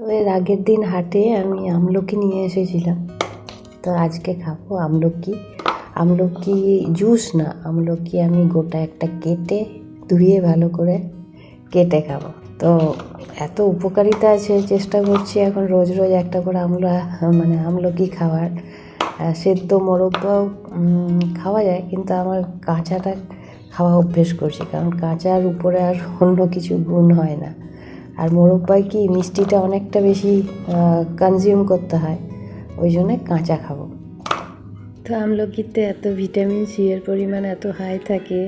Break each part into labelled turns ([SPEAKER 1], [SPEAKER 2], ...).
[SPEAKER 1] এর আগের দিন হাটে আমি আমলকি নিয়ে এসেছিলাম। তো আজকে খাব আমলকি। আমলকি জুস না, আমলকি আমি গোটা একটা কেটে ধুয়ে ভালো করে কেটে খাব। তো এত উপকারিতা আছে, চেষ্টা করছি এখন রোজ রোজ একটা করে আমলা মানে আমলকি খাওয়ার। সেদ্ধ মোরব্বাও খাওয়া যায়, কিন্তু আমার কাঁচাটা খাওয়া অভ্যেস করছি, কারণ কাঁচার উপরে আর অন্য কিছু গুণ হয় না। আর মোরব্বায় কি মিষ্টিটা অনেকটা বেশি কনজিউম করতে হয় ওই জন্যে কাঁচা খাব। তো আমলকিতে এত ভিটামিন সি এর পরিমাণ এত হাই থাকে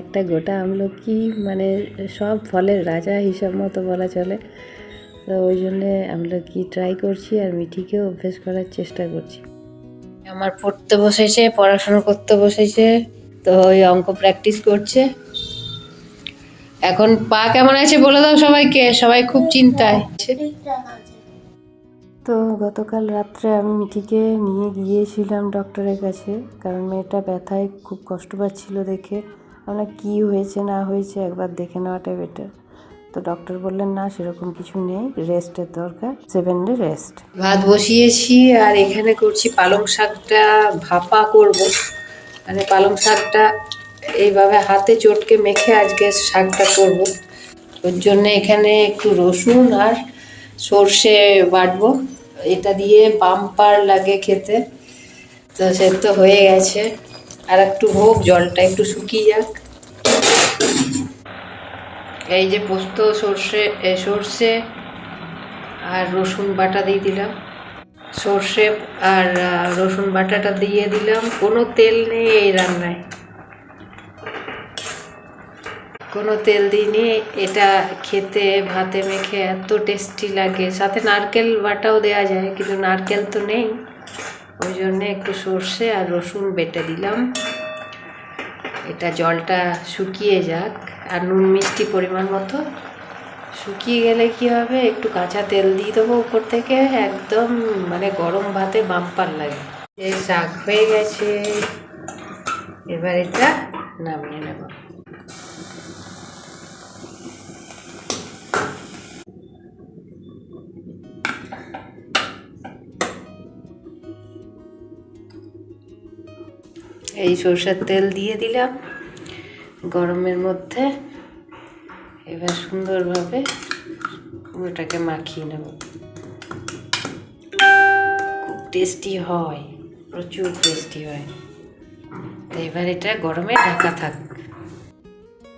[SPEAKER 1] একটা গোটা আমলকি মানে সব ফলের রাজা হিসাব মতো বলা চলে। তো ওই জন্যে আমলকি ট্রাই করছি আর মিঠিকেও অভ্যেস করার চেষ্টা করছি। আমার পড়তে বসেছে পড়াশোনা করতে বসেছে তো ওই অঙ্ক প্র্যাকটিস করছে। এখন পা কেমন আছে বলে দাও সবাইকে সবাই খুব চিন্তায়। তো গতকাল রাত্রে আমি মিঠিকে নিয়ে গিয়েছিলাম ডক্টরের কাছে কারণ মেয়েটা ব্যথায় খুব কষ্ট পাচ্ছিল দেখে। আমরা কি হয়েছে না হয়েছে একবার দেখে নেওয়াটাই বেটার তো ডক্টর বললেন না সেরকম কিছু নেই রেস্টের দরকার সেভেন ডে রেস্ট ভাত বসিয়েছি আর এখানে করছি পালং শাকটা ভাপা করব। মানে পালং শাকটা এইভাবে হাতে চটকে মেখে আজকে শাকটা করব। ওর জন্য এখানে একটু রসুন আর সর্ষে বাটবো। এটা দিয়ে বাম্পার লাগে খেতে। তো সে তো হয়ে গেছে। আর একটু হোক, জলটা একটু শুকিয়ে যাক। এই যে পোস্ত, সর্ষে সর্ষে আর রসুন বাটা দিয়ে দিলাম। সর্ষে আর রসুন বাটাটা দিয়ে দিলাম। কোনো তেল নেই এই রান্নায়। কোনো তেল দিইনি, এটা খেতে, ভাতে মেখে এত টেস্টি লাগে। সাথে নারকেল বাটাও দেওয়া যায়, কিন্তু নারকেল তো নেই। ওই জন্যে একটু সর্ষে আর রসুন বেটে দিলাম। এটা জলটা শুকিয়ে যাক, আর নুন মিষ্টি পরিমাণ মতো। শুকিয়ে গেলে কি হবে? একটু কাঁচা তেল দিয়ে দেবো উপর থেকে, একদম মানে গরম ভাতে বাম্পার লাগে। এই শাক হয়ে গেছে। এবার এটা নামিয়ে নেব। এই সরষের তেল দিয়ে দিলাম গরমের মধ্যে। এবার সুন্দরভাবে ওটাকে মাখিয়ে নেব। খুব টেস্টি হয়, প্রচুর টেস্টি হয়। তো এবার এটা গরমে ঢাকা থাক।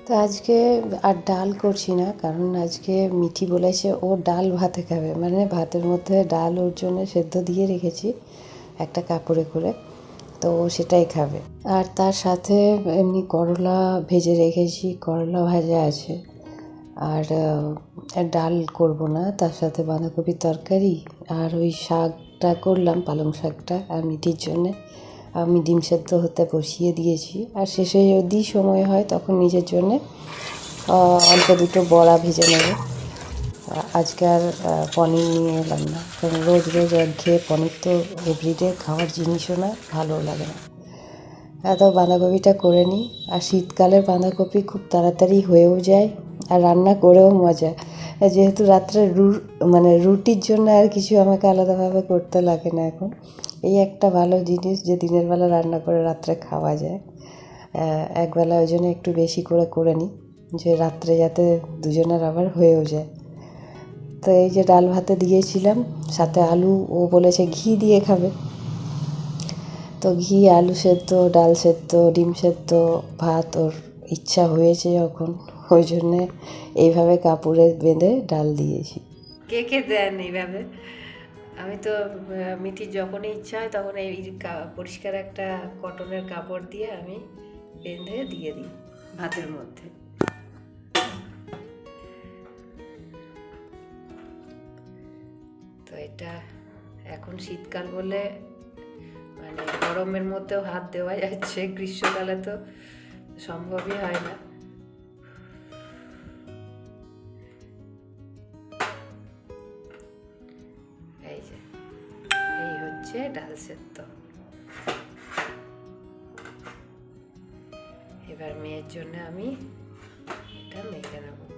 [SPEAKER 1] তো আজকে আর ডাল করছি না, কারণ আজকে মিঠি বলেছে ও ডাল ভাতে খাবে। মানে ভাতের মধ্যে ডাল ওর জন্য সেদ্ধ দিয়ে রেখেছি একটা কাপড়ে করে। তো সেটাই খাবে। আর তার সাথে এমনি করলা ভেজে রেখেছি, করলা ভাজা আছে। আর ডাল করব না, তার সাথে বাঁধাকপির তরকারি। আর ওই শাকটা করলাম, পালং শাকটা, আর মিটির জন্যে। আমি ডিম সেদ্ধ হতে বসিয়ে দিয়েছি। আর শেষে যদি সময় হয়, তখন নিজের জন্যে অল্প দুটো বড়া ভেজে নেব। আজকে আর পনির নিয়ে এলাম না। কারণ রোজ রোজ এক একঘেয়ে পনির তো এভরিডে খাওয়ার জিনিসও না ভালো লাগে না। এত বাঁধাকপিটা করে নিই আর শীতকালের বাঁধাকপি খুব তাড়াতাড়ি হয়েও যায়, আর রান্না করেও মজা। যেহেতু রাত্রে রু মানে রুটির জন্য আর কিছু আমাকে আলাদাভাবে করতে লাগে না এখন, এই একটা ভালো জিনিস যে দিনের বেলা রান্না করে রাত্রে খাওয়া যায়। একবেলা ওই জন্য একটু বেশি করে করে নিই যে রাত্রে যাতে দুজনের আবার হয়েও যায়। তো এই যে ডাল ভাতে দিয়েছিলাম, সাথে আলু, ও বলেছে ঘি দিয়ে খাবে। তো ঘি, আলু সেদ্ধ, ডাল সেদ্ধ, ডিম সেদ্ধ, ভাত ওর ইচ্ছা হয়েছে যখন, ওই জন্যে এইভাবে কাপড়ে বেঁধে ডাল দিয়েছি। কে কে দেন এইভাবে? আমি তো মিঠির যখনই ইচ্ছা হয় তখন এই পরিষ্কার একটা কটনের কাপড় দিয়ে আমি বেঁধে দিয়ে দিই ভাতের মধ্যে। এটা এখন শীতকাল বলে মানে গরমের মধ্যেও হাত দেওয়া যাচ্ছে, গ্রীষ্মকালে তো সম্ভবই হয় না। এই যে, এই হচ্ছে ডাল সেদ্ধ। এবার মেয়ের জন্য আমি এটা মেখে নেব।